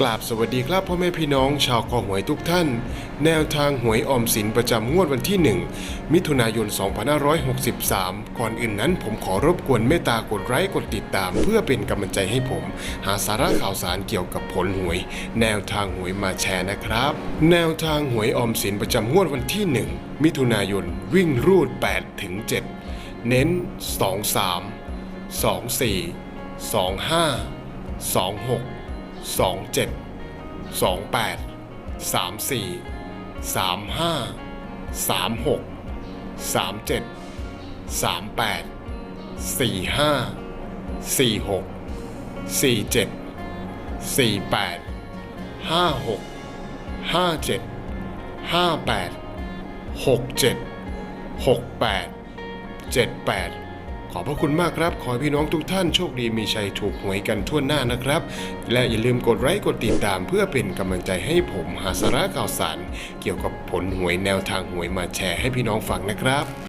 กราบสวัสดีครับพ่อแม่พี่น้องชาวคอหวยทุกท่าน แนวทางหวยออมสินประจำงวดวันที่ 1 มิถุนายน 2563 ก่อนอื่นนั้นผมขอรบกวนเมตตากดไลค์กดติดตาม เพื่อเป็นกำลังใจให้ผม หาสาระข่าวสารเกี่ยวกับผลหวย แนวทางหวยมาแชร์นะครับ แนวทางหวยออมสินประจำงวดวันที่ 1 มิถุนายนวิ่งรูด8ถึง7เน้น 2 3 2 4 27 28 34 35 36 37 38 45 46 47 48 56 57 58 67 68 78 ขอบพระคุณมากครับ ขอพี่น้องทุกท่านโชคดีมีชัยถูกหวยกันทั่วหน้านะครับ และอย่าลืมกดไลค์กดติดตามเพื่อเป็นกำลังใจให้ผมหาสาระข่าวสาร เกี่ยวกับผลหวยแนวทางหวยมาแชร์ให้พี่น้องฟังนะครับ